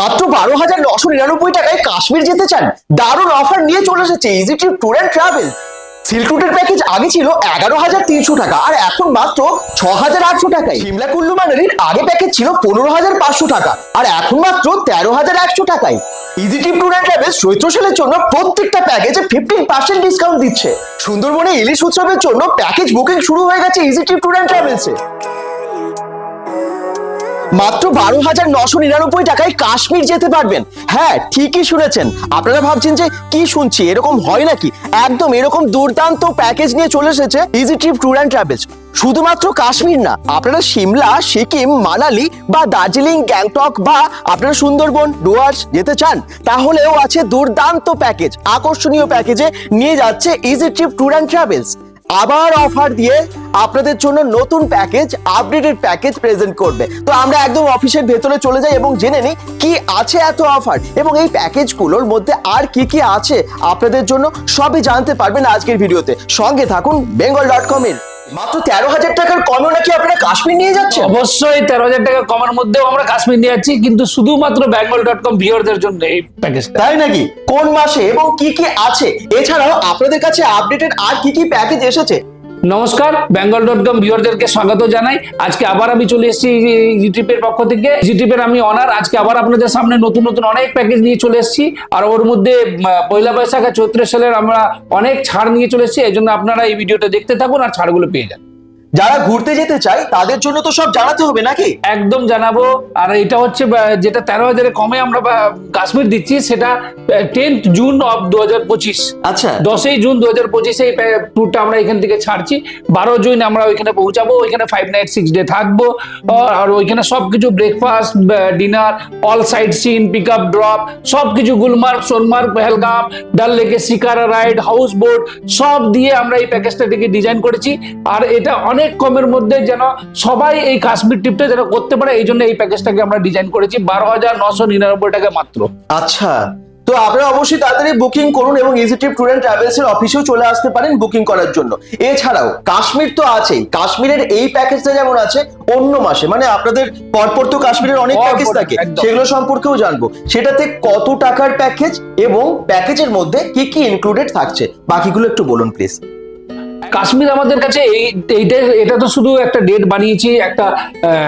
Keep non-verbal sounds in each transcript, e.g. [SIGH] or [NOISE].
মাত্র বারো হাজার নশো নিরানব্বই টাকায় কাশ্মীর যেতে চান। দারুণ অফার নিয়ে চলে এসেছে easy trip tour and travel silk রুটের প্যাকেজ আগে ছিল এগারো হাজার তিনশো টাকা, আর এখন মাত্র ছ হাজার আটশো টাকায়। সিমলা কুল্লু মানালির আগে প্যাকেজ ছিল পনেরো হাজার পাঁচশো টাকা, আর এখন মাত্র তেরো হাজার একশো টাকায়। Easy trip tour and travels চৈত্র সেলের জন্য প্রত্যেকটা প্যাকেজে ফিফটিন পার্সেন্ট ডিসকাউন্ট দিচ্ছে। সুন্দরবনে ইলিশ উৎসবের জন্য প্যাকেজ বুকিং শুরু হয়ে গেছে ইজি ট্রিপ ট্যুর অ্যান্ড ট্রাভেলসে মাত্র বারো হাজার নশো নিরানব্বই টাকায় কাশ্মীর যেতে পারবেন। হ্যাঁ ঠিকই শুনেছেন। আপনারা ভাবছেন যে কি শুনছি, এরকম হয় নাকি? একদম এরকম দুর্দান্ত প্যাকেজ নিয়ে চলে এসেছে easy trip tour and travels শুধুমাত্র কাশ্মীর না, আপনারা সিমলা, সিকিম, মানালি বা দার্জিলিং, গ্যাংটক বা আপনারা সুন্দরবন, ডুয়ার্স যেতে চান, তাহলেও আছে দুর্দান্ত প্যাকেজ। আকর্ষণীয় প্যাকেজে নিয়ে যাচ্ছে easy trip tour and travels আবার অফার দিয়ে আপনাদের জন্য নতুন প্যাকেজ আপডেটেড প্যাকেজ প্রেজেন্ট করবে। তো আমরা একদম অফিসের ভেতরে চলে যাই এবং জেনে নিই কি আছে এত অফার এবং এই প্যাকেজগুলোর মধ্যে আর কি কি আছে আপনাদের জন্য সবই জানতে পারবেন আজকের ভিডিওতে। সঙ্গে থাকুন বেঙ্গল ডট কমের মাত্র তেরো হাজার টাকার কমেও নাকি আপনারা কাশ্মীর নিয়ে যাচ্ছেন? অবশ্যই তেরো হাজার টাকা কমের মধ্যেও আমরা কাশ্মীর নিয়ে যাচ্ছি কিন্তু শুধুমাত্র বেঙ্গল ডট কম ভিওরদের জন্য এই প্যাকেজ তাই নাকি? কোন মাসে এবং কি কি আছে? এছাড়াও আপনাদের কাছে আপডেটেড আর কি কি প্যাকেজ এসেছে? নমস্কার, বেঙ্গল ডট কম ভিওরদেরকে স্বাগত জানাই। আজকে আবার আমি চলে এসেছি জিটিপের পক্ষ থেকে। জিটিপের আমি অনার আজকে আবার আপনাদের সামনে নতুন নতুন অনেক প্যাকেজ নিয়ে চলে এসেছি। আর ওর মধ্যে পয়লা বৈশাখ আর চৈত্র সালের আমরা অনেক ছাড় নিয়ে চলে এসেছি। এই জন্য আপনারা এই ভিডিওটা দেখতে থাকুন আর ছাড়গুলো পেয়ে যান। যারা ঘুরতে যেতে চায় তাদের জন্য তো সব জানাতে হবে নাকি? একদম জানাব। আর এটা হচ্ছে যেটা তেরো হাজারে কমে আমরা কাশ্মীর দিচ্ছি সেটা টেন্থ জুন অফ দু হাজার পঁচিশ। আচ্ছা। দশই জুন দু হাজার পঁচিশে এই ট্যুরটা আমরা এখান থেকে ছাড়ছি। বারো জুন আমরা ওইখানে পৌঁছাবো ওইখানে ফাইভ নাইট সিক্স ডে থাকব। আর- ওইখানে সবকিছু breakfast dinner all sightseeing pick up drop সবকিছু গুলমার্গ সোনমার্গ পেহেলগাম ডাল লেকে শিকারা রাইড হাউস বোট সব দিয়ে আমরা এই প্যাকেজটা থেকে ডিজাইন করেছি। আর এটা অনেক কমের মধ্যে যেন সবাই এই কাশ্মীর ট্রিপটা যেন করতে পারে এই জন্য এই প্যাকেজটাকে আমরা ডিজাইন করেছি বারো হাজার নশো নিরানব্বই টাকা মাত্র। আচ্ছা তো আপনারা অবশ্যই তাড়াতাড়ি বুকিং করুন এবং easy trip tour and travels এর অফিসেও চলে আসতে পারেন বুকিং করার জন্য। এছাড়াও কাশ্মীর তো আছেই কাশ্মীরের এই প্যাকেজটা যেমন আছে অন্য মাসে মানে আপনাদের পরপর তো কাশ্মীরের অনেক প্যাকেজ থাকে। সেগুলো সম্পর্কেও জানব। সেটাতে কত টাকার প্যাকেজ এবং প্যাকেজের মধ্যে কি কি ইনক্লুডেড থাকছে? বাকিগুলো একটু বলুন প্লিজ কাশ্মীর আমাদের কাছে এই এইটা এটা তো শুধু একটা ডেট বানিয়েছি, একটা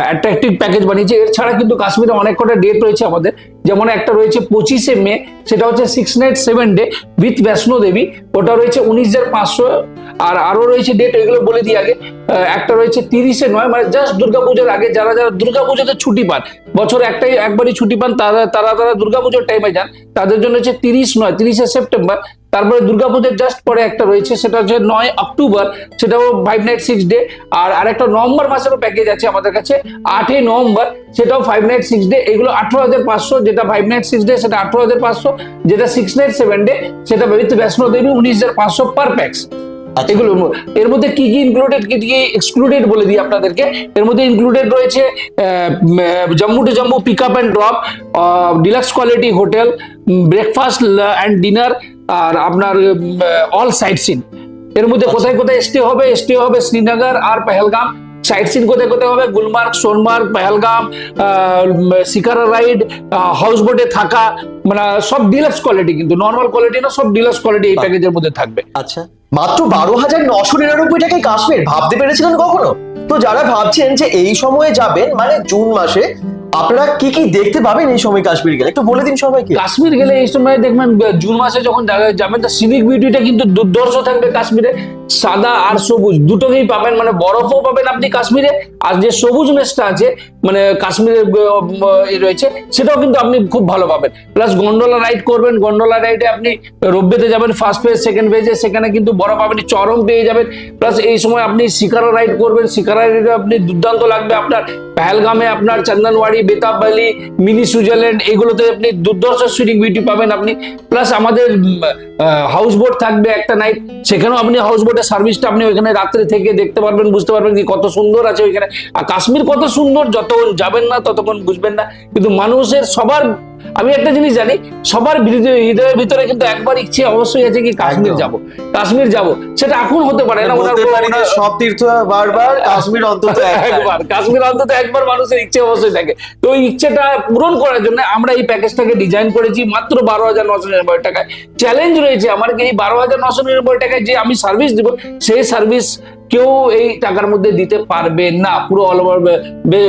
অ্যাট্রাকটিভ প্যাকেজ বানিয়েছি। এছাড়া কিন্তু কাশ্মীরে অনেক কটা ডেট রয়েছে আমাদের। যেমন একটা রয়েছে পঁচিশে মে, সেটা হচ্ছে six night seven day with Vaishno Devi ওটা রয়েছে উনিশ হাজার পাঁচশো। আর আরও রয়েছে ডেট এগুলো বলে দিই আগে। একটা রয়েছে তিরিশে নয় মানে জাস্ট দুর্গাপুজোর আগে যারা যারা দুর্গাপুজোতে ছুটি পান, বছর একটাই একবারই ছুটি পান, তারা তারা তারা দুর্গাপুজোর টাইমে যান। তাদের জন্য হচ্ছে তিরিশ নয়, তিরিশে সেপ্টেম্বর। তারপরে দুর্গাপুজোর জাস্ট পরে একটা রয়েছে, সেটা হচ্ছে নয় অক্টোবর, সেটাও ফাইভ নাইট সিক্স ডে আর আরেকটা নভেম্বর মাসেরও প্যাকেজ আছে আমাদের কাছে, আটই নভেম্বর, সেটাও ফাইভ নাইট সিক্স ডে এগুলো আঠারো হাজার পাঁচশো, যেটা ফাইভ নাইট সিক্স ডে সেটা আঠারো হাজার পাঁচশো, যেটা সিক্স নাইট সেভেন ডে সেটা উইথ বৈষ্ণো দেবী উনিশ হাজার পাঁচশো পার প্যাক্স এগুলো এর মধ্যে কি কি ইনক্লুডেড কি কি এক্সক্লুডেড বলে দিই আপনাদেরকে? এর মধ্যে ইনক্লুডেড রয়েছে Jammu to Jammu pick up and drop deluxe quality hotel breakfast and dinner আর আপনার অল সাইট সিন এর মধ্যে কোথায় কোথায় স্টে হবে? স্টে হবে শ্রীনগর আর পেহেলগাম। সাইট সিন কোথায় কোথায় হবে? গুলমার্গ সোনমার্গ পেহেলগাম শিকারা রাইড হাউস বোটে থাকা মানে সব ডিলাক্স কোয়ালিটি কিন্তু নর্মাল কোয়ালিটি না সব ডিলাক্স কোয়ালিটি এই প্যাকেজের মধ্যে থাকবে। আচ্ছা। মাত্র বারো হাজার নশো নিরানব্বই টাকায় কাশ্মীর। ভাবতে পেরেছিলেন কখনো? তো যারা ভাবছেন যে এই সময়ে যাবেন মানে জুন মাসে, আপনারা কি কি দেখতে পাবেন এই সময় কাশ্মীর গেলে? একটু বলে দিন সবাইকে। কাশ্মীর গেলে এই সময় দেখবেন জুন মাসে যখন যাবেন তো সিভিক বিউটিটা কিন্তু দুর্দর্শ থাকবে কাশ্মীরে। সাদা আর সবুজ, দুটোকেই পাবেন মানে বরফও পাবেন আপনি কাশ্মীরে, আর যে সবুজ মেসটা আছে মানে এ রয়েছে, সেটাও কিন্তু আপনি খুব ভালো পাবেন। প্লাস গন্ডোলা রাইড করবেন গন্ডোলা রাইডে আপনি রোববেতে যাবেন ফার্স্ট ফেজ সেকেন্ড ফেজে সেখানে কিন্তু বরফ আপনি চরম পেয়ে যাবেন। প্লাস এই সময় আপনি শিকারা রাইড করবেন, শিকারা রাইডে আপনি দুর্দান্ত লাগবে আপনার পেহেলগামে, আপনার Chandanwari Betaab valley mini Switzerland, এগুলোতে আপনি দুর্ধর্ষ সুইডিং বিউটি পাবেন আপনি। প্লাস আমাদের হাউস বোট থাকবে একটা নাইট সেখানেও আপনি হাউস বোটের সার্ভিসটা আপনি ওইখানে রাত্রে থেকে দেখতে পারবেন বুঝতে পারবেন কি কত সুন্দর আছে ওইখানে। আর কাশ্মীর কত সুন্দর যতক্ষণ যাবেন না ততক্ষণ বুঝবেন না। কিন্তু মানুষের সবার আমি একটা জিনিস জানি সবার হৃদয়ের ভিতরে কিন্তু একবার ইচ্ছে অবশ্যই আছে কি কাশ্মীর। যাব কাশ্মীর যাব। সেটা এখন হতে পারে না সব তীর্থ বারবার কাশ্মীর অন্তত [LAUGHS] একবার। কাশ্মীর অন্তত একবার মানুষের ইচ্ছে অবশ্যই থাকে। তো ওই ইচ্ছেটা পূরণ করার জন্য আমরা এই প্যাকেজটাকে ডিজাইন করেছি মাত্র বারো হাজার নশো নিরানব্বই টাকায়। চ্যালেঞ্জ রয়েছে আমার কি এই বারো হাজার নশো নিরানব্বই টাকায় যে আমি সার্ভিস দিব সেই সার্ভিস কেউ এই টাকার মধ্যে দিতে পারবে না। পুরো অল ওভার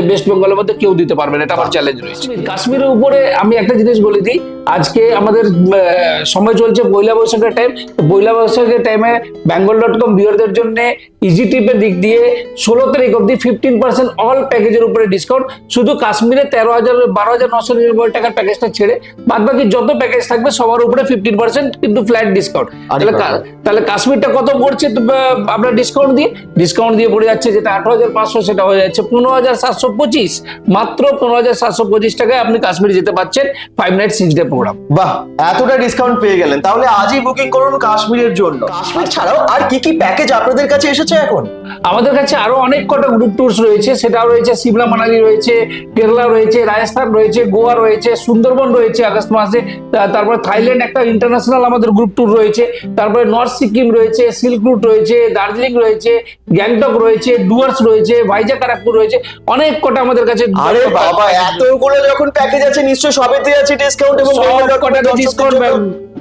ওয়েস্ট বেঙ্গলের মধ্যে কেউ দিতে পারবে না। এটা আমার চ্যালেঞ্জ রয়েছে। কাশ্মীরের উপরে আমি একটা জিনিস বলে দিই আজকে আমাদের সময় চলছে পয়লা বৈশাখের টাইম পয়লা বৈশাখের টাইমে বেঙ্গল ডট কম বিয়ারদের জন্য ইজি ট্রিপের দিক দিয়ে ষোলো তারিখ অব্দি ফিফটিন পার্সেন্ট অল প্যাকেজের উপরে ডিসকাউন্ট শুধু কাশ্মীরে তেরো হাজার বারো হাজার নশো নিরানব্বই টাকার প্যাকেজটা ছেড়ে বাদ বাকি যত প্যাকেজ থাকবে সবার উপরে ফিফটিন পার্সেন্ট কিন্তু ফ্ল্যাট ডিসকাউন্ট তাহলে তাহলে কাশ্মীরটা কত পড়ছে? আহ, আপনার ডিসকাউন্ট দিয়ে ডিসকাউন্ট দিয়ে পড়ে যাচ্ছে যেটা আঠারো হাজার পাঁচশো সেটা হয়ে যাচ্ছে পনেরো হাজার সাতশো পঁচিশ। মাত্র পনেরো হাজার সাতশো পঁচিশ টাকায় আপনি কাশ্মীর যেতে পারছেন five night six day program বাহ এতটা ডিসকাউন্ট পেয়ে গেলেন। তাহলে আজই বুকিং করুন কাশ্মীরের জন্য। কাশ্মীর ছাড়াও আর কি কি প্যাকেজ আপনাদের কাছে এসেছে এখন? আমাদের কাছে আরও অনেক কটা গ্রুপ ট্যুরস রয়েছে। সেটা রয়েছে সিমলা মানালি রয়েছে কেরালা রয়েছে রাজস্থান রয়েছে গোয়া রয়েছে সুন্দরবন রয়েছে আগস্ট মাসে। তারপরে থাইল্যান্ড একটা ইন্টারন্যাশনাল আমাদের গ্রুপ ট্যুর রয়েছে। তারপরে নর্থ সিকিম রয়েছে সিল্ক রুট রয়েছে দার্জিলিং রয়েছে গ্যাংটক রয়েছে ডুয়ার্স রয়েছে ভাইজা কারাকপুর রয়েছে অনেক কটা আমাদের কাছে আরে বাবা এতগুলো যখন প্যাকেজ আছে নিশ্চয়ই সবেতে আছে ডিসকাউন্ট এবং ডিসকাউন্ট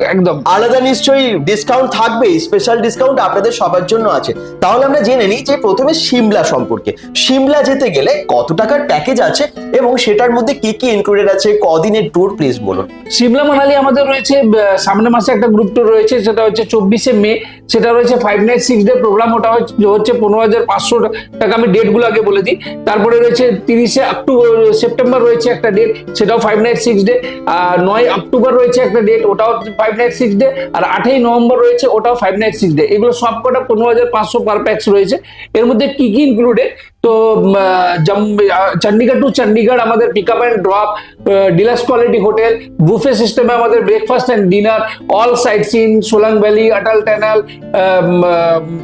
একদম। আলাদা নিশ্চয়ই ডিসকাউন্ট থাকবেই স্পেশাল ডিসকাউন্ট আপনাদের সবার জন্য আছে। তাহলে আমরা জেনে নিই যে প্রথমে সিমলা সম্পর্কে। সিমলা যেতে গেলে কত টাকার প্যাকেজ আছে এবং সেটার মধ্যে কি কি ইনক্লুডেড আছে? কদিনের ট্যুর প্লিজ বলুন। সিমলা মানালি আমাদের রয়েছে আহ, সামনের মাসে একটা গ্রুপ ট্যুর রয়েছে সেটা হচ্ছে চব্বিশে মে। সেটা রয়েছে five night six day program ওটা হচ্ছে- হচ্ছে পনেরো হাজার পাঁচশো টাকা আমি ডেটগুলো আগে বলে দিই। তারপরে রয়েছে তিরিশে অক্টোবর সেপ্টেম্বর রয়েছে একটা ডেট সেটাও ফাইভ নাইট সিক্স ডে নয় অক্টোবর রয়েছে একটা ডেট ওটাও ফাইভ নাইট সিক্স ডে আর আটই নভেম্বর রয়েছে ওটাও ফাইভ নাইট সিক্স ডে এগুলো সব কটা পনেরো হাজার পাঁচশো পার প্যাক্স রয়েছে। এর মধ্যে কি কি ইনক্লুডেড তো চণ্ডীগড় টু চণ্ডীগড় আমাদের pick up and drop deluxe quality hotel buffet সিস্টেমে আমাদের breakfast and dinner all sightseeing Solang valley, Atal tunnel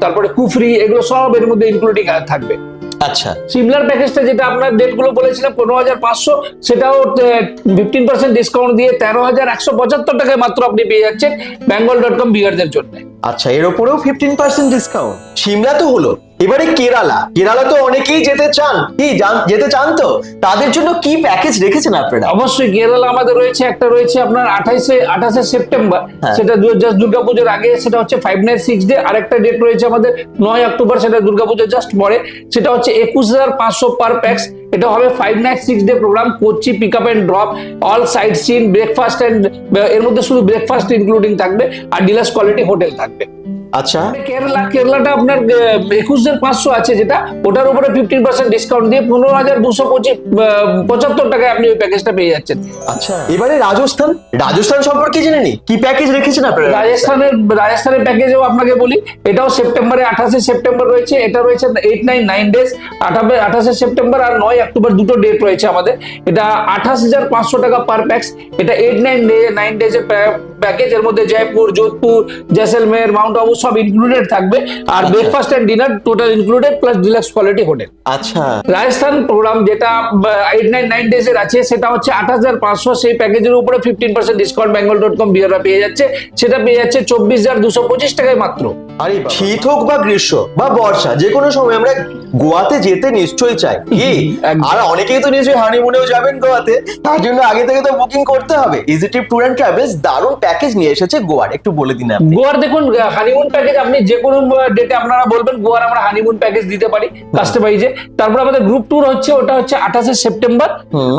তারপরে কুফরি, এগুলো সব এর মধ্যে ইনক্লুডিং থাকবে। আচ্ছা। সিমলার প্যাকেজটা যেটা আপনার ডেটগুলো বলেছিলাম পনেরো হাজার পাঁচশো সেটাও ফিফটিন পার্সেন্ট ডিসকাউন্ট দিয়ে তেরো হাজার একশো পঁচাত্তর টাকায় মাত্র আপনি পেয়ে যাচ্ছেন বেঙ্গল ডট কম বিয়ারদের জন্য। আচ্ছা এর উপরেও ফিফটিন পার্সেন্ট ডিসকাউন্ট সিমলা তো হলো। এবারে কেরালা। কেরালা তো অনেকেই যেতে চান। কি যেতে চান তো? তাদের জন্য কি প্যাকেজ রেখেছেন আপনারা? অবশ্যই কেরালা আমাদের রয়েছে একটা রয়েছে আপনার আঠাইশে আঠাশে সেপ্টেম্বর। হ্যাঁ। সেটা জাস্ট দুর্গাপুজোর আগে সেটা হচ্ছে ফাইভ নাইট সিক্স ডে আরেকটা ডেট রয়েছে আমাদের নয় অক্টোবর সেটা দুর্গাপুজোর জাস্ট পরে। সেটা হচ্ছে একুশ হাজার পাঁচশো পার প্যাক্স এটা হবে five night six day programme Kochi pick up and drop all sight seen breakfast and এর মধ্যে শুধু ব্রেকফাস্ট ইনক্লুডিং থাকবে আর ডিলাক্স কোয়ালিটি হোটেল থাকবে। আচ্ছা। কেরালা কেরালাটা আপনার একুশ হাজার পাঁচশো আছে যেটা ওটার উপরে ফিফটিন পার্সেন্ট ডিসকাউন্ট দিয়ে পনেরো হাজার দুশো পঁচিশ পঁচাত্তর টাকায় আপনি ওই প্যাকেজটা পেয়ে যাচ্ছেন। আচ্ছা এবারে রাজস্থান রাজস্থান সম্পর্কে জেনে নি? কি প্যাকেজ রেখেছেন আপনারা? রাজস্থানের রাজস্থানের প্যাকেজও আপনাকে বলি এটাও সেপ্টেম্বরে আঠাশে সেপ্টেম্বর রয়েছে এটা রয়েছে এইট নাইন নাইন ডেজ আঠাশে সেপ্টেম্বর আর নয় অক্টোবর দুটো ডেট রয়েছে আমাদের। এটা আঠাশ হাজার পাঁচশো টাকা পার প্যাক্স এটা এইট নাইন ডে নাইন ডেজের প্যাকেজ এর মধ্যে জয়পুর যোধপুর জয়সলমের মাউন্ট আবু সব ইনক্লুডেড থাকবে। আর breakfast and dinner total included plus deluxe quality hotel আচ্ছা। রাজস্থান প্রোগ্রাম যেটা এইট নাইন নাইন ডেজ এর আছে সেটা হচ্ছে আঠাশ হাজার পাঁচশো। সেই প্যাকেজের উপরে fifteen percent discount Bengal dot com বিয়াররা পেয়ে যাচ্ছে। সেটা পেয়ে যাচ্ছে চব্বিশ হাজার দুশো পঁচিশ টাকায় মাত্র। আরে শীত হোক বা গ্রীষ্ম বা বর্ষা যে কোনো সময় আমরা গোয়াতে যেতে নিশ্চয়ই চাই। কি? আর অনেকেই তো নিশ্চয়ই হানিমুনেও যাবেন গোয়াতে। তার জন্য আগে থেকে তো বুকিং করতে হবে। ইজিটিভ ট্যুর অ্যান্ড ট্রাভেলস দারুণ প্যাকেজ নিয়ে এসেছে গোয়ার একটু বলে দিন আপনি। গোয়ার দেখুন হানিমুন প্যাকেজ আপনি যে কোনো ডেটে আপনারা বলবেন গোয়ার আমরা হানিমুন প্যাকেজ দিতে পারি কাস্টমাইজে তারপর আমাদের গ্রুপ ট্যুর হচ্ছে ওটা হচ্ছে আঠাশে সেপ্টেম্বর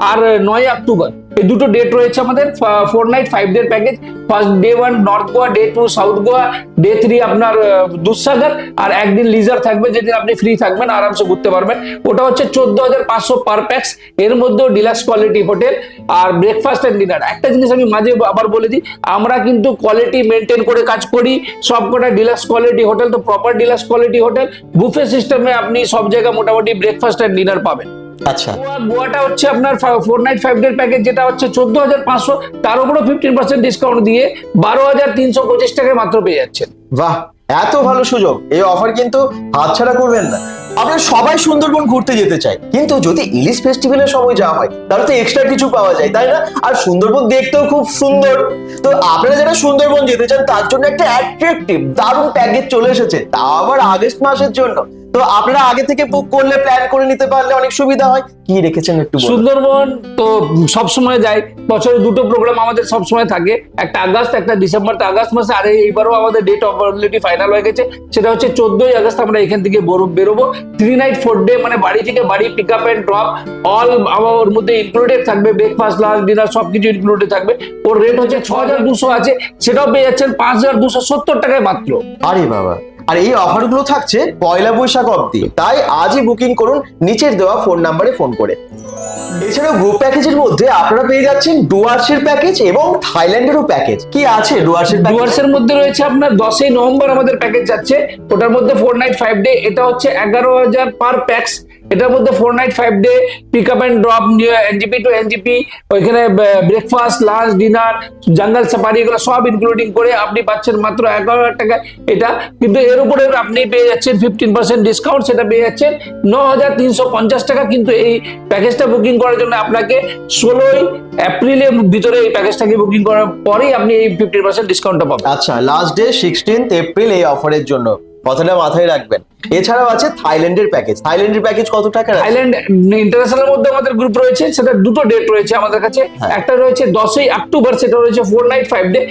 আর নয় অক্টোবর এই দুটো ডেট রয়েছে আমাদের four night five day package first day one north Goa day two south Goa day three আপনার দুধসাগর, আর একদিন লিজার থাকবে, যেদিন আপনি ফ্রি থাকবেন, আরামসে ঘুরতে পারবেন। ওটা হচ্ছে চোদ্দ হাজার পাঁচশো পার প্যাক্স এর মধ্যেও ডিলাক্স কোয়ালিটি হোটেল আর ব্রেকফাস্ট অ্যান্ড ডিনার একটা জিনিস আমি মাঝে আবার বলে দিই, আমরা কিন্তু কোয়ালিটি মেনটেন করে কাজ করি সব কটা ডিলাক্স কোয়ালিটি হোটেল তো proper deluxe quality hotel buffet সিস্টেমে আপনি সব জায়গায় মোটামুটি ব্রেকফাস্ট অ্যান্ড ডিনার পাবেন। আচ্ছা। গোয়া গোয়াটা হচ্ছে আপনার four night five day package যেটা হচ্ছে চোদ্দ হাজার পাঁচশো তার ফিফটিন পার্সেন্ট ডিসকাউন্ট দিয়ে বারো হাজার তিনশো পঁচিশ টাকায় মাত্র পেয়ে যাচ্ছেন। বাহ এত ভালো সুযোগ। এই অফার কিন্তু হাতছাড়া করবেন না। আমরা সবাই সুন্দরবন ঘুরতে যেতে চাই। কিন্তু যদি ইলিশ ফেস্টিভ্যালের সময় যাওয়া হয় তাহলে তো এক্সট্রা কিছু পাওয়া যায় তাই না? আর সুন্দরবন দেখতেও খুব সুন্দর। তো আপনারা যারা সুন্দরবন যেতে চান তার জন্য একটা অ্যাট্রাকটিভ দারুণ প্যাকেজ চলে এসেছে। তাও আবার আগস্ট মাসের জন্য। তো আপনারা আগে থেকে বুক করলে প্ল্যান করে নিতে পারলে অনেক সুবিধা হয়। কি রেখেছেন একটু সুন্দরবন তো সব সময় যায়। বছরে দুটো প্রোগ্রাম আমাদের সব সময় থাকে। একটা আগস্ট একটা ডিসেম্বর। তো আগস্ট মাসে আর এইবারও আমাদের ডেট অফ অপারেবিলিটি ফাইনাল হয়ে গেছে। সেটা হচ্ছে চোদ্দই আগস্ট আমরা এখান থেকে বেরো- বেরোবো। থ্রি নাইট ফোর ডে মানে বাড়ি থেকে বাড়ি pick up and drop all আমার ওর মধ্যে ইনক্লুডেড থাকবে। ব্রেকফাস্ট লাঞ্চ ডিনার সবকিছু ইনক্লুডেড থাকবে। ওর রেট হচ্ছে ছ হাজার দুশো আছে। সেটাও পেয়ে যাচ্ছেন পাঁচ হাজার দুশো সত্তর টাকায় মাত্র। আরে বাবা। আর এই অফারগুলো থাকছে পয়লা বৈশাখ অবধি। তাই আজই বুকিং করুন, নিচের দেওয়া ফোন নাম্বারে ফোন করে। এছাড়াও গ্রুপ প্যাকেজের মধ্যে আপনারা পেয়ে যাচ্ছেন ডুয়ার্সের প্যাকেজ এবং থাইল্যান্ডেরও প্যাকেজ কি আছে ডুয়ার্সের ডুয়ার্সের মধ্যে রয়েছে আপনার দশই নভেম্বর আমাদের প্যাকেজ যাচ্ছে। ওটার মধ্যে ফোর নাইট ফাইভ ডে এটা হচ্ছে এগারো হাজার পার প্যাক্স এটার মধ্যে four night five day pick up and drop NJP to NJP ওইখানে ব্রেকফাস্ট লাঞ্চ ডিনার জঙ্গল সাফারি এগুলো সব ইনক্লুডিং করে আপনি পাচ্ছেন মাত্র এগারো হাজার টাকা। এটা কিন্তু এর উপরে আপনি পেয়ে যাচ্ছেন ফিফটিন পার্সেন্ট ডিসকাউন্ট সেটা পেয়ে যাচ্ছেন ন হাজার তিনশো পঞ্চাশ টাকা। কিন্তু এই প্যাকেজটা বুকিং করার জন্য আপনাকে ষোলোই এপ্রিলের ভিতরে এই প্যাকেজটাকে বুকিং করার পরেই আপনি এই ফিফটিন পার্সেন্ট ডিসকাউন্টটা পাবেন। আচ্ছা লাস্ট ডে সিক্সটিন্থ এপ্রিল এই অফারের জন্য। কথাটা মাথায় রাখবেন। এছাড়াও আছে থাইল্যান্ডের প্যাকেজ। থাইল্যান্ডের প্যাকেজ কত টাকা থাইল্যান্ড ইন্টারন্যাশনাল মধ্যে আমাদের গ্রুপ রয়েছে সেটা দুটো ডেট রয়েছে আমাদের কাছে। হ্যাঁ। একটা রয়েছে দশই অক্টোবর সেটা রয়েছে four night five day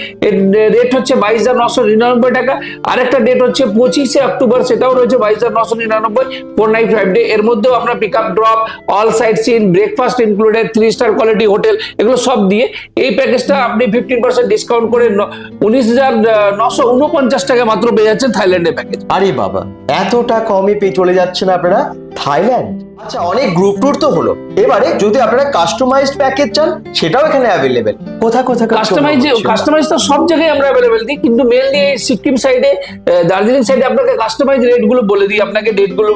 rate হচ্ছে বাইশ হাজার নশো নিরানব্বই টাকা। আরেকটা ডেট হচ্ছে পঁচিশে অক্টোবর সেটাও রয়েছে বাইশ হাজার নশো নিরানব্বই ফোর নাইট ফাইভ ডে এর মধ্যেও আপনার pick up drop all side seen breakfast included three star quality hotel এগুলো সব দিয়ে এই প্যাকেজটা আপনি ফিফটিন পার্সেন্ট ডিসকাউন্ট করে উনিশ হাজার নশো উনপঞ্চাশ টাকা মাত্র পেয়ে যাচ্ছেন থাইল্যান্ডের প্যাকেজ আরে বাবা এতটা কমে পেয়ে চলে যাচ্ছেন আপনারা? থাইল্যান্ড? আচ্ছা অনেক গ্রুপ ট্যুর তো হলো। এবারে যদি আপনারা কাস্টমাইজড প্যাকেজ চান সেটাও এখানে অ্যাভেলেবেল কোথা কোথা কাস্টমাইজ কাস্টমাইজ তো সব জায়গায় আমরা অ্যাভেলেবেল দিই কিন্তু মেনলি সিকিম সাইডে দার্জিলিং সাইডে আপনাকে কাস্টমাইজ রেটগুলো বলে দিই। আপনাকে ডেটগুলো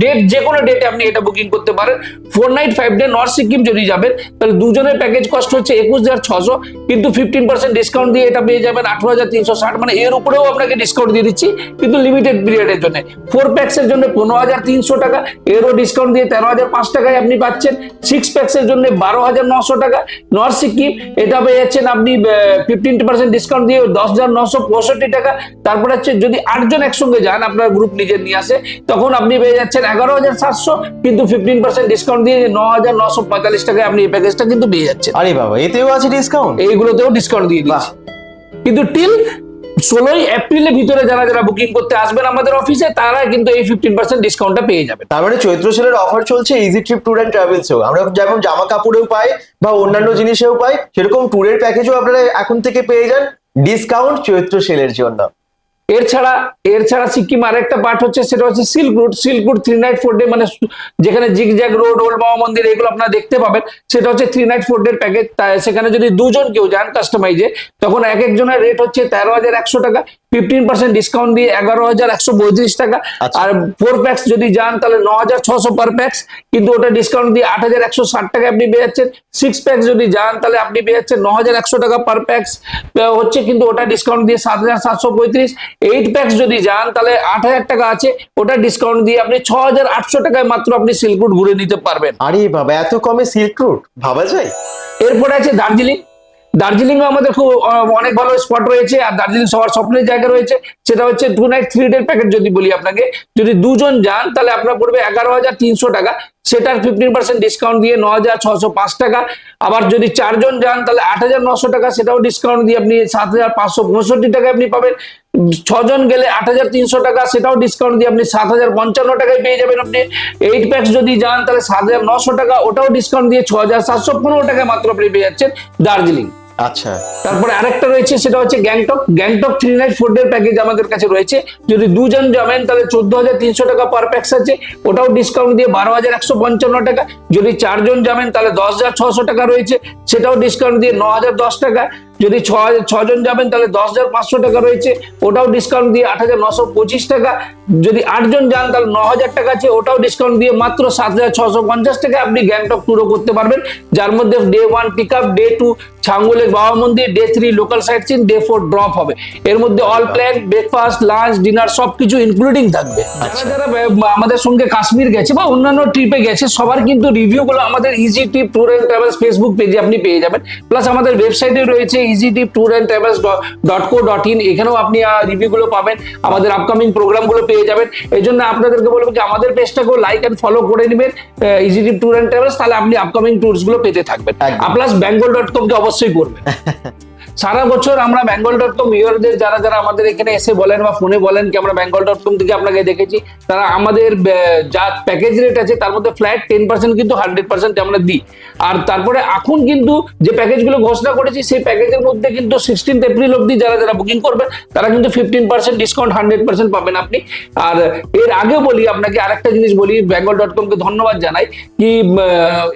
ডেট যে কোনো ডেটে আপনি এটা বুকিং করতে পারেন। Four night five day north Sikkim যদি যাবেন তাহলে দুজনের প্যাকেজ কস্ট হচ্ছে একুশ হাজার ছশো কিন্তু ফিফটিন পার্সেন্ট ডিসকাউন্ট দিয়ে এটা পেয়ে যাবেন আঠারো হাজার তিনশো ষাট। মানে এর উপরেও আপনাকে ডিসকাউন্ট দিয়ে দিচ্ছি কিন্তু লিমিটেড পিরিয়ডের জন্য। ফোর প্যাক্সের জন্য পনেরো হাজার তিনশো টাকা এরও ডিসকাউন্ট দিয়ে তেরো হাজার পাঁচ টাকায় আপনি পাচ্ছেন। সিক্স প্যাক্সের জন্য বারো হাজার নশো টাকা। নর্থ সিকিম এটা পেয়ে যাচ্ছেন আপনি ফিফটিন পার্সেন্ট ডিসকাউন্ট দিয়ে দশ হাজার নশো পঁয়ষট্টি টাকা। তারপরে হচ্ছে যদি আটজন একসঙ্গে যান আপনার গ্রুপ নিজের নিয়ে আসে তখন আপনি পেয়ে যাচ্ছেন এগারো হাজার সাতশো। কিন্তু ফিফটিন পার্সেন্ট ডিসকাউন্ট দিয়ে ন হাজার নশো পঁয়তাল্লিশ টাকায় আপনি এই প্যাকেজটা কিন্তু পেয়ে যাচ্ছেন। আরে বাবা এতেও আছে ডিসকাউন্ট এইগুলোতেও ডিসকাউন্ট দিয়ে দিচ্ছি। কিন্তু টিল ষোলোই এপ্রিলের ভিতরে যারা যারা বুকিং করতে আসবেন আমাদের অফিসে তারা কিন্তু এই ফিফটিন পার্সেন্ট ডিসকাউন্টটা পেয়ে যাবে। তার মানে চৈত্র সেলের অফার চলছে ইজি ট্রিপ ট্যুর অ্যান্ড ট্রাভেলসেও আমরা যেমন জামা কাপড়েও পাই বা অন্যান্য জিনিসেও পাই সেরকম ট্যুরের প্যাকেজও আপনারা এখন থেকে পেয়ে যান ডিসকাউন্ট চৈত্র সেলের জন্য। এর ছাড়া এর ছাড়া সিকিম আরেকটা পার্ট হচ্ছে সেটা হচ্ছে silk route silk route three night four day মানে যেখানে জিগজ্যাগ রোড ওল্ড মামা মন্দির এগুলো আপনারা দেখতে পাবেন। সেটা হচ্ছে থ্রি নাইট ফোর ডের প্যাকেজ সেখানে যদি দুজন কেউ যান কাস্টমাইজে তখন এক একজনের রেট হচ্ছে তেরো হাজার একশো টাকা। ফিফটিন পার্সেন্ট ডিসকাউন্ট দিয়ে এগারো হাজার একশো পঁয়ত্রিশ টাকা। আচ্ছা। আর ফোর প্যাক্স যদি যান তাহলে ন হাজার ছশো পার প্যাক্স কিন্তু ওটা ডিসকাউন্ট দিয়ে আট হাজার একশো ষাট টাকা আপনি পেয়ে যাচ্ছেন। সিক্স প্যাক্স যদি যান তাহলে আপনি পেয়ে যাচ্ছেন ন হাজার একশো টাকা পার প্যাক্স হচ্ছে কিন্তু ওটা ডিসকাউন্ট দিয়ে সাত হাজার সাতশো পঁয়ত্রিশ। এইট প্যাক্স যদি যান তাহলে আট হাজার টাকা আছে। ওটা ডিসকাউন্ট দিয়ে আপনি ছ হাজার আটশো টাকায় মাত্র আপনি সিল্ক রুট ঘুরে নিতে পারবেন। আরে বাবা এত কমে সিল্ক রুট ভাবা যায়? এরপরে আছে দার্জিলিং। দার্জিলিং আমাদের খুব অনেক ভালো স্পট রয়েছে আর দার্জিলিং সবার স্বপ্নের জায়গা রয়েছে। সেটা হচ্ছে টু নাইট থ্রি ডের প্যাকেট যদি বলি আপনাকে। যদি দুজন যান তাহলে আপনার পড়বে এগারো হাজার তিনশো টাকা। সেটার ফিফটিন পার্সেন্ট ডিসকাউন্ট দিয়ে ন হাজার ছশো পাঁচ টাকা। আবার যদি চারজন যান তাহলে আট হাজার নশো টাকা সেটাও ডিসকাউন্ট দিয়ে আপনি সাত হাজার পাঁচশো পঁয়ষট্টি টাকায় আপনি পাবেন। ছজন গেলে আট হাজার তিনশো টাকা, সেটাও ডিসকাউন্ট দিয়ে আপনি সাত হাজার পঞ্চান্ন টাকায় পেয়ে যাবেন আপনি। এইট প্যাক্স যদি যান, তাহলে সাত হাজার নশো টাকা, ওটাও ডিসকাউন্ট দিয়ে ছ হাজার সাতশো পনেরো টাকায় মাত্র আপনি পেয়ে যাচ্ছেন দার্জিলিং। আচ্ছা। তারপরে আরেকটা রয়েছে, সেটা হচ্ছে Gangtok. Gangtok three night four package আমাদের কাছে রয়েছে। যদি দুজন তাহলে চোদ্দ হাজার তিনশো টাকা পার প্যাক্স আছে। ওটাও ডিসকাউন্ট দিয়ে বারো হাজার একশো পঞ্চান্ন টাকা। যদি চারজন যাবেন, তাহলে দশ হাজার ছশো টাকা রয়েছে। সেটাও ডিসকাউন্ট দিয়ে ন হাজার দশ টাকা। যদি ছ ছজন যাবেন, তাহলে দশ হাজার পাঁচশো টাকা রয়েছে। ওটাও ডিসকাউন্ট দিয়ে আট হাজার নশো পঁচিশ টাকা। যদি আটজন যান, তাহলে ন হাজার টাকা আছে। ওটাও ডিসকাউন্ট দিয়ে মাত্র সাত হাজার ছশো পঞ্চাশ টাকা আপনি গ্যাংটক ট্যুরও করতে পারবেন। যার মধ্যে day one pick up day two ছাঙ্গুলের Baba Mandir day three local sight seen day four drop হবে। এর মধ্যে all plan breakfast lunch dinner সবকিছু ইনক্লুডিং থাকবে। যারা যারা আমাদের সঙ্গে কাশ্মীর গেছে বা অন্যান্য ট্রিপে গেছে সবার কিন্তু রিভিউ গুলো আমাদের Easy Trip Tour and Travels Facebook পেজে আপনি পেয়ে যাবেন। প্লাস আমাদের ওয়েবসাইটে রয়েছে Easy Trip Tour and Travels dot co dot in এখানেও আপনি রিভিউ গুলো পাবেন আমাদের আপকামিং প্রোগ্রামগুলো পেয়ে যাবেন। এই জন্য আপনাদেরকে বলব কি আমাদের পেজটাকেও লাইক অ্যান্ড ফলো করে নেবেন Easy Trip Tour and Travels তাহলে আপনি আপকামিং ট্যুরসগুলো পেতে থাকবেন। প্লাস বেঙ্গল ডট কমকে অবশ্যই করবেন। coming. [LAUGHS] সারা বছর আমরা বেঙ্গল ডট কম ইউরদের যারা যারা আমাদের এখানে এসে বলেন বা ফোনে বলেন কি আমরা বেঙ্গল ডট কম থেকে আপনাকে দেখেছি, তারা আমাদের যা প্যাকেজ রেট আছে তার মধ্যে ফ্ল্যাট টেন পার্সেন্ট কিন্তু হান্ড্রেড পার্সেন্ট আমরা দিই। আর তারপরে এখন কিন্তু যে প্যাকেজগুলো ঘোষণা করেছি, সেই প্যাকেজের মধ্যে কিন্তু সিক্সটিন এপ্রিল অব্দি যারা যারা বুকিং করবেন, তারা কিন্তু fifteen percent discount hundred percent পাবেন আপনি। আর এর আগেও বলি আপনাকে আরেকটা জিনিস বলি বেঙ্গল ডট কমকে ধন্যবাদ জানাই কি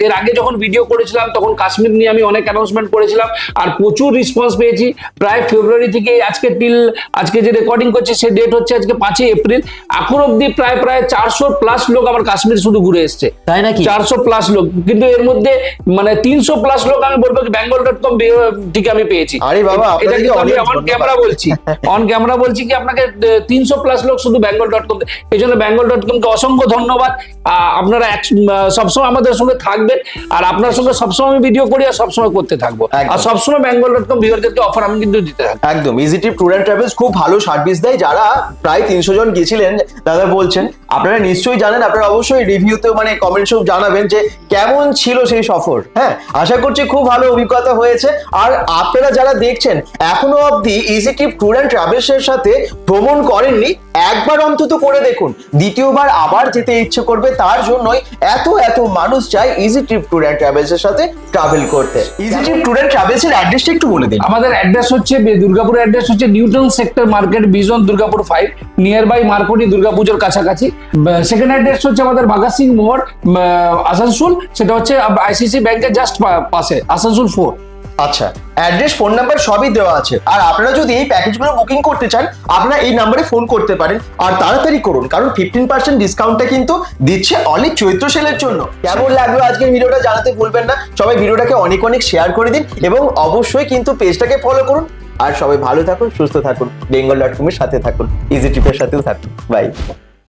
এর আগে যখন ভিডিও করেছিলাম, তখন কাশ্মীর নিয়ে আমি অনেক অ্যানাউন্সমেন্ট করেছিলাম, আর প্রচুর রেসপন্স পেয়েছি। প্রায় ফেব্রুয়ারি থেকে আজকে টিল আজকে যে রেকর্ডিং করছে সে ডেট হচ্ছে আজকে পাঁচই এপ্রিল এখন অব্দি প্রায় প্রায় চারশো প্লাস লোক আমার কাশ্মীর শুধু ঘুরে এসছে। তাই নাকি? চারশো প্লাস লোক। কিন্তু এর মধ্যে মানে তিনশো প্লাস লোক আমি বলব বেঙ্গল ডট কম থেকে আমি পেয়েছি। আরে বাবা, এটা কিন্তু আমি অন ক্যামেরা বলছি। অন ক্যামেরা বলছি কি আপনাকে তিনশো প্লাস লোক শুধু বেঙ্গল ডট কম এই জন্য বেঙ্গল ডট কমকে অসংখ্য ধন্যবাদ। আপনারা সবসময় আমাদের সঙ্গে থাকবেন। আর আপনার সঙ্গে সবসময় আমি ভিডিও করি আর সবসময় করতে থাকব। আর সবসময় বেঙ্গল ডট কম ভিউয়ারদেরকে অফার আমি কিন্তু দিতে থাকি। একদম Easy Trip Tour and Travels খুব ভালো সার্ভিস দেয় যারা প্রায় তিনশো জন দাদা বলছেন। আপনারা নিশ্চয়ই জানেন, আপনারা অবশ্যই রিভিউতেও মানে কমেন্ট সব জানাবেন যে কেমন ছিল সেই সফর। হ্যাঁ আশা করছি খুব ভালো অভিজ্ঞতা হয়েছে। আর আপনারা যারা দেখছেন, এখনও অবধি Easy Trip Tour and Travels এর সাথে ভ্রমণ করেননি একবার অন্তত করে দেখুন। দ্বিতীয়বার আবার যেতে ইচ্ছে করবে, তার জন্যই এত এত মানুষ চায় Easy Trip Tour and Travels এর সাথে ট্রাভেল করতে। Easy Trip Tour and Travels এর অ্যাড্রেসটা একটু বলে দিন। আমাদের অ্যাড্রেস হচ্ছে দুর্গাপুর অ্যাড্রেস হচ্ছে Newton sector market Bijan Durgapur five near by Marconi দুর্গাপুজোর কাছাকাছি। সেকেন্ড অ্যাড্রেস হচ্ছে আমাদের বাগা সিং মোহর আসানসোল, সেটা হচ্ছে আইসিসি ব্যাংকের জাস্ট পাশে, আসানসোল ফোর আচ্ছা অ্যাড্রেস ফোন নাম্বার সবই দেওয়া আছে। আর আপনারা যদি এই প্যাকেজগুলো বুকিং করতে চান, আপনারা এই নাম্বারে ফোন করতে পারেন। আর তাড়াতাড়ি করুন, কারণ ফিফটিন পার্সেন্ট ডিসকাউন্টটা কিন্তু দিচ্ছে অনেক চৈত্র সেলের জন্য। কেমন লাগল আজকের ভিডিওটা জানাতে ভুলবেন না। সবাই ভিডিওটাকে অনেক অনেক শেয়ার করে দিন এবং অবশ্যই কিন্তু পেজটাকে ফলো করুন। আর সবাই ভালো থাকুন, সুস্থ থাকুন বেঙ্গল ডট কমের সাথে থাকুন ইজি ট্রিপের সাথেও থাকুন। বাই